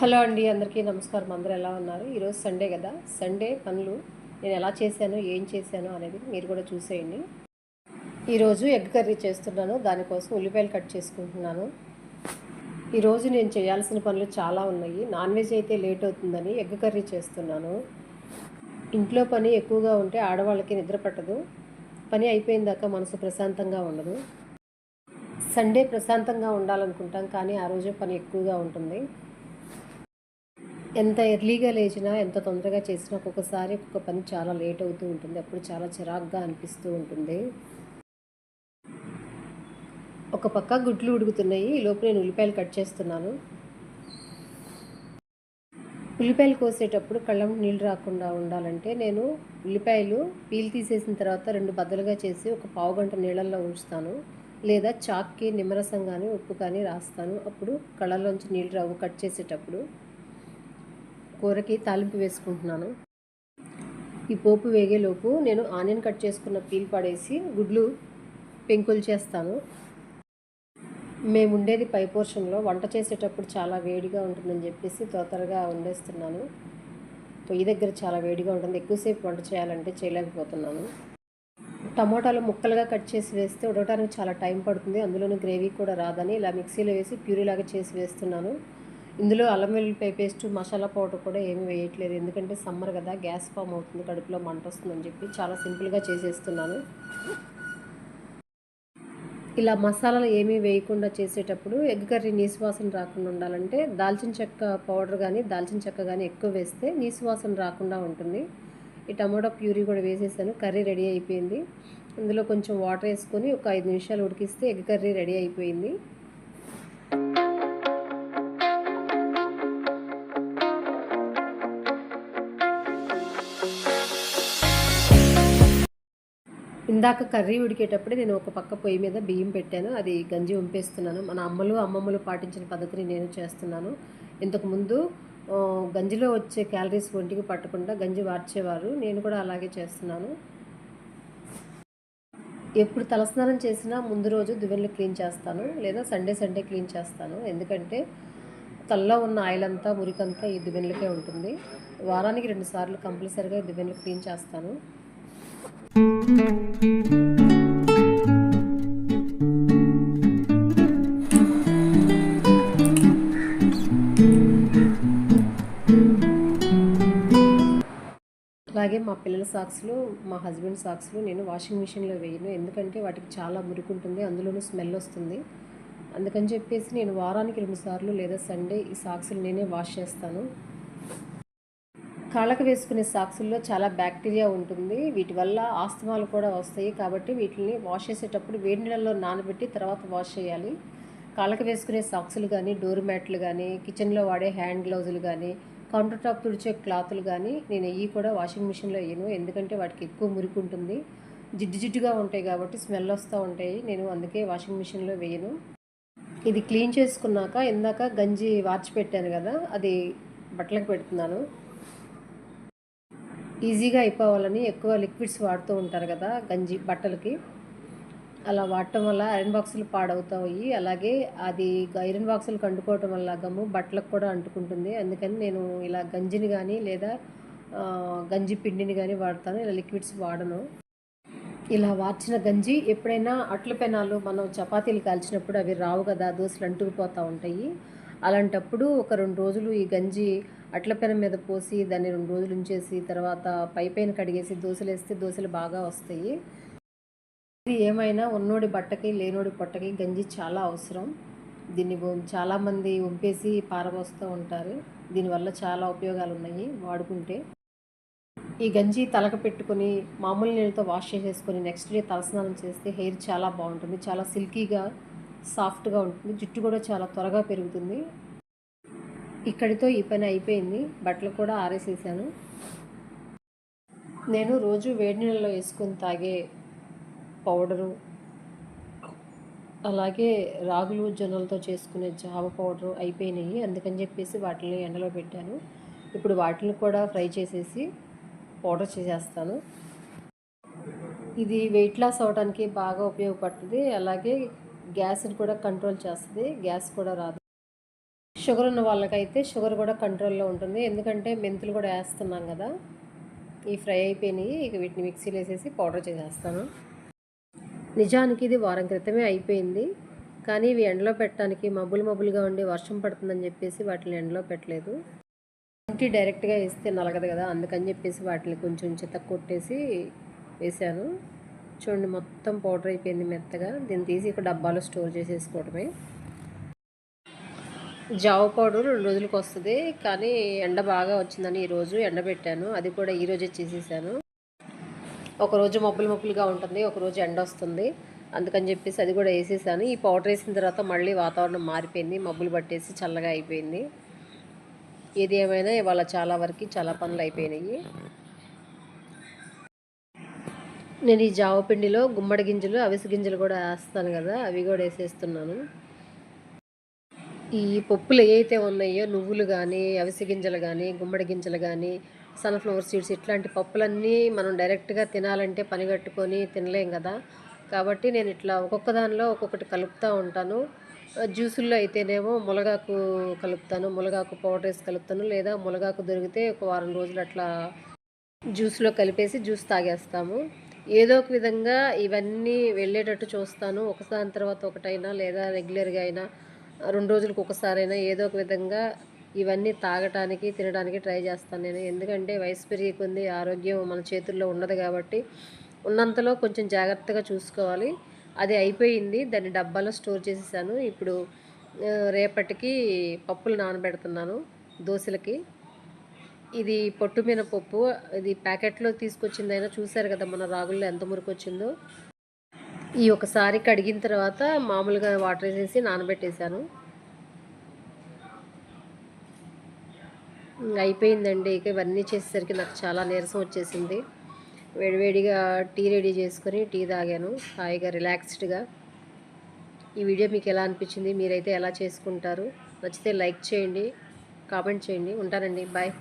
Hello అండి అందరికీ నమస్కారం. అందరూ ఎలా ఉన్నారు? ఈరోజు సండే కదా. సండే పనులు నేను ఎలా చేశాను ఏం చేశాను అనేది మీరు కూడా చూసేయండి. ఈరోజు ఎగ్ కర్రీ చేస్తున్నాను దానికోసం ఉల్లిపాయలు కట్ చేసుకుంటున్నాను. ఈరోజు నేను చేయాల్సిన పనులు చాలా ఉన్నాయి. నాన్ వెజ్ అయితే లేట్ అవుతుందని ఎగ్ కర్రీ చేస్తున్నాను. ఇంట్లో పని ఎక్కువగా ఉంటే ఆడవాళ్ళకి నిద్ర పట్టదు. పని అయిపోయిన దాకా మనసు ప్రశాంతంగా ఉండదు. సండే ప్రశాంతంగా ఉండాలనుకుంటాం కానీ ఆ రోజు పని ఎక్కువగా ఉంటుంది. ఎంత ఎర్లీగా లేచినా ఎంత తొందరగా చేసినా ఒక్కొక్కసారి ఒక్కొక్క పని చాలా లేట్ అవుతూ ఉంటుంది. అప్పుడు చాలా చిరాగ్గా అనిపిస్తూ ఉంటుంది. ఒక పక్క గుడ్లు ఉడుకుతున్నాయి. ఈ లోపు నేను ఉల్లిపాయలు కట్ చేస్తున్నాను. ఉల్లిపాయలు కోసేటప్పుడు కళ్ళం నీళ్ళు రాకుండా ఉండాలంటే నేను ఉల్లిపాయలు పీల్ తీసేసిన తర్వాత రెండు బద్దలుగా చేసి ఒక పావు గంట నీళ్ళల్లో ఉంచుతాను. లేదా చాక్కి నిమ్మరసం కానీ ఉప్పు కానీ రాస్తాను. అప్పుడు కళ్ళల్లోంచి నీళ్ళు రావు కట్ చేసేటప్పుడు. కూరకి తాలింపు వేసుకుంటున్నాను. ఈ పోపు వేగేలోపు నేను ఆనియన్ కట్ చేసుకున్న పీల్ పడేసి గుడ్లు పెంకులు చేస్తాను. మేము ఉండేది పై పోర్షన్లో. వంట చేసేటప్పుడు చాలా వేడిగా ఉంటుందని చెప్పేసి తొందరగా వండేస్తున్నాను. పొయ్యి దగ్గర చాలా వేడిగా ఉంటుంది. ఎక్కువసేపు వంట చేయాలంటే చేయలేకపోతున్నాను. టమోటాలు ముక్కలుగా కట్ చేసి వేస్తే ఉడకడానికి చాలా టైం పడుతుంది. అందులోనూ గ్రేవీ కూడా రాదని ఇలా మిక్సీలో వేసి ప్యూరీలాగా చేసి వేస్తున్నాను. ఇందులో అల్లం వెల్లుల్లిపాయ పేస్ట్ మసాలా పౌడర్ కూడా ఏమి వేయట్లేదు. ఎందుకంటే సమ్మర్ కదా గ్యాస్ ఫామ్ అవుతుంది కడుపులో మంట వస్తుందని చెప్పి చాలా సింపుల్గా చేసేస్తున్నాను. ఇలా మసాలాలు ఏమీ వేయకుండా చేసేటప్పుడు ఎగ్ కర్రీ నీసువాసన రాకుండా ఉండాలంటే దాల్చిన చెక్క పౌడర్ కానీ దాల్చిన చెక్క కానీ ఎక్కువ వేస్తే నీసువాసన రాకుండా ఉంటుంది. ఈ టమాటో ప్యూరీ కూడా వేసేసాను కర్రీ రెడీ అయిపోయింది. ఇందులో కొంచెం వాటర్ వేసుకొని ఒక ఐదు నిమిషాలు ఉడికిస్తే ఎగ్ కర్రీ రెడీ అయిపోయింది. ఇందాక కర్రీ ఉడికేటప్పుడే నేను ఒక పక్క పొయ్యి మీద బియ్యం పెట్టాను. అది గంజి వంపేస్తున్నాను. మన అమ్మలు అమ్మమ్మలు పాటించిన పద్ధతిని నేను చేస్తున్నాను. ఇంతకుముందు గంజిలో వచ్చే క్యాలరీస్ ఒంటికి పట్టకుండా గంజి వార్చేవారు నేను కూడా అలాగే చేస్తున్నాను. ఎప్పుడు తలస్నానం చేసినా ముందు రోజు దువ్వెనలు క్లీన్ చేస్తాను. లేదా సండే సండే క్లీన్ చేస్తాను. ఎందుకంటే తలలో ఉన్న ఆయిల్ అంతా మురికంతా ఈ దువ్వెనలకే ఉంటుంది. వారానికి రెండుసార్లు కంపల్సరిగా కంపల్సరీగా ఈ దువ్వెనలు క్లీన్ చేస్తాను. అలాగే మా పిల్లల సాక్స్లు మా హస్బెండ్ సాక్స్లు నేను వాషింగ్ మిషన్లో వేయను. ఎందుకంటే వాటికి చాలా మురికి ఉంటుంది అందులోనూ స్మెల్ వస్తుంది. అందుకని చెప్పేసి నేను వారానికి రెండుసార్లు లేదా సండే ఈ సాక్స్లు నేనే వాష్ చేస్తాను. కాళ్ళకు వేసుకునే సాక్సుల్లో చాలా బ్యాక్టీరియా ఉంటుంది. వీటి వల్ల ఆస్తమాలు కూడా వస్తాయి. కాబట్టి వీటిని వాష్ చేసేటప్పుడు వేడి నీళ్ళలో నానబెట్టి తర్వాత వాష్ చేయాలి. కాళ్ళకు వేసుకునే సాక్సులు కానీ డోర్ మ్యాట్లు కానీ కిచెన్లో వాడే హ్యాండ్ గ్లౌజులు కానీ కౌంటర్ టాప్ తుడిచే క్లాతులు కానీ నేను ఇవి కూడా వాషింగ్ మిషన్లో వేయను. ఎందుకంటే వాటికి ఎక్కువ మురికి ఉంటుంది. జిడ్డు జిడ్డుగా ఉంటాయి కాబట్టి స్మెల్ వస్తూ ఉంటాయి. నేను అందుకే వాషింగ్ మిషన్లో వేయను. ఇది క్లీన్ చేసుకున్నాక ఇందాక గంజి వార్చి పెట్టాను కదా అది బట్టలకు పెడుతున్నాను. ఈజీగా అయిపోవాలని ఎక్కువ లిక్విడ్స్ వాడుతూ ఉంటారు కదా గంజి బట్టలకి. అలా వాడటం వల్ల ఐరన్ బాక్సులు పాడవుతాయి. అలాగే అది ఐరన్ బాక్సులు కండుకోవటం వల్ల గమ్ము బట్టలకు కూడా అంటుకుంటుంది. అందుకని నేను ఇలా గంజిని కానీ లేదా గంజి పిండిని కానీ వాడతాను. ఇలా లిక్విడ్స్ వాడను. ఇలా వార్చిన గంజి ఎప్పుడైనా అట్ల పెనాలు మనం చపాతీలు కాల్చినప్పుడు అవి రావు కదా దోశలు అంటుకుపోతూ ఉంటాయి. అలాంటప్పుడు ఒక రెండు రోజులు ఈ గంజి అట్ల పెనం మీద పోసి దాన్ని రెండు రోజులు ఉంచేసి తర్వాత పై పైన కడిగేసి దోశలు వేస్తే దోశలు బాగా వస్తాయి. ఇది ఏమైనా ఉన్నోడి బట్టకి లేనోడి పొట్టకి గంజి చాలా అవసరం. దీన్ని చాలామంది వంపేసి పారబోస్తూ ఉంటారు. దీనివల్ల చాలా ఉపయోగాలు ఉన్నాయి వాడుకుంటే. ఈ గంజి తలకు పెట్టుకొని మామూలు నీళ్ళతో వాష్ చేసేసుకొని నెక్స్ట్ డే తలస్నానం చేస్తే హెయిర్ చాలా బాగుంటుంది. చాలా సిల్కీగా సాఫ్ట్గా ఉంటుంది. జుట్టు కూడా చాలా త్వరగా పెరుగుతుంది. ఇక్కడితో ఈ పని అయిపోయింది. బట్టలు కూడా ఆరేసేసాను. నేను రోజు వేడి నీళ్ళలో వేసుకొని తాగే పౌడరు అలాగే రాగులు జొన్నలతో చేసుకునే జావ పౌడరు అయిపోయినాయి. అందుకని చెప్పేసి వాటిని ఎండలో పెట్టాను. ఇప్పుడు వాటిని కూడా ఫ్రై చేసేసి పౌడర్ చేసేస్తాను. ఇది వెయిట్ లాస్ అవడానికి బాగా ఉపయోగపడుతుంది. అలాగే గ్యాస్ని కూడా కంట్రోల్ చేస్తుంది. గ్యాస్ కూడా రాదు. షుగర్ ఉన్న వాళ్ళకైతే షుగర్ కూడా కంట్రోల్లో ఉంటుంది. ఎందుకంటే మెంతులు కూడా వేస్తున్నాం కదా. ఈ ఫ్రై అయిపోయినాయి. ఇక వీటిని మిక్సీలో వేసేసి పౌడర్ చేసేస్తాను. నిజానికి ఇది వారం క్రితమే అయిపోయింది. కానీ ఇవి ఎండలో పెట్టడానికి మబ్బులు మబ్బులుగా ఉండి వర్షం పడుతుందని చెప్పేసి వాటిని ఎండలో పెట్టలేదు. ఇంటి డైరెక్ట్గా వేస్తే నలగదు కదా. అందుకని చెప్పేసి వాటిని కొంచెం చిత్త కొట్టేసి వేసాను. చూడండి మొత్తం పౌడర్ అయిపోయింది మెత్తగా. దీన్ని తీసి ఇక డబ్బాలో స్టోర్ చేసేసుకోవడమే. జావ పౌడర్ రెండు రోజులకు వస్తుంది కానీ ఎండ బాగా వచ్చిందని ఈరోజు ఎండబెట్టాను. అది కూడా ఈరోజే చేసేసాను. ఒకరోజు మబ్బులు మబ్బులుగా ఉంటుంది ఒకరోజు ఎండ వస్తుంది. అందుకని చెప్పేసి అది కూడా వేసేసాను. ఈ పౌడర్ వేసిన తర్వాత మళ్ళీ వాతావరణం మారిపోయింది మబ్బులు పట్టేసి చల్లగా అయిపోయింది. ఏది ఏమైనా ఇవాళ చాలా వరకు చాలా పనులు అయిపోయినాయి. నేను ఈ జావ పిండిలో గుమ్మడి గింజలు అవిసి గింజలు కూడా వేస్తాను కదా అవి కూడా వేసేస్తున్నాను. ఈ పప్పులు ఏవైతే ఉన్నాయో నువ్వులు కానీ అవిసె గింజలు కానీ గుమ్మడి గింజలు కానీ సన్ఫ్లవర్ సీడ్స్ ఇట్లాంటి పప్పులన్నీ మనం డైరెక్ట్గా తినాలంటే పని కట్టుకొని తినలేం కదా. కాబట్టి నేను ఇట్లా ఒక్కొక్క దానిలో ఒక్కొక్కటి కలుపుతూ ఉంటాను. జ్యూసుల్లో అయితేనేమో మునగాకు కలుపుతాను మునగాకు పౌడర్ వేసి కలుపుతాను లేదా మునగాకు దొరికితే ఒక వారం రోజులు అట్లా జ్యూస్లో కలిపేసి జ్యూస్ తాగేస్తాము. ఏదో ఒక విధంగా ఇవన్నీ వెళ్ళేటట్టు చూస్తాను. ఒకసారి తర్వాత ఒకటైనా లేదా రెగ్యులర్గా అయినా రెండు రోజులకు ఒకసారైనా ఏదో ఒక విధంగా ఇవన్నీ తాగటానికి తినడానికి ట్రై చేస్తాను నేను. ఎందుకంటే వయసు పెరిగే కొద్ది ఆరోగ్యం మన చేతుల్లో ఉండదు కాబట్టి ఉన్నంతలో కొంచెం జాగ్రత్తగా చూసుకోవాలి. అది అయిపోయింది దాన్ని డబ్బాలో స్టోర్ చేసేసాను. ఇప్పుడు రేపటికి పప్పులు నానబెడుతున్నాను దోశలకి. ఇది పొట్టు పప్పు ఇది ప్యాకెట్లో తీసుకొచ్చిందైనా చూసారు కదా మన రాగుల్లో ఎంత మురికి వచ్చిందో. ఈ ఒకసారి కడిగిన తర్వాత మామూలుగా వాటర్ వేసేసి నానబెట్టేశాను. అయిపోయిందండి. ఇక ఇవన్నీ చేసేసరికి నాకు చాలా నీరసం వచ్చేసింది. వేడివేడిగా టీ రెడీ చేసుకొని టీ తాగాను. హాయిగా రిలాక్స్డ్గా. ఈ వీడియో మీకు ఎలా అనిపించింది? మీరైతే ఎలా చేసుకుంటారు? నచ్చితే లైక్ చేయండి కామెంట్ చేయండి. ఉంటానండి. బాయ్.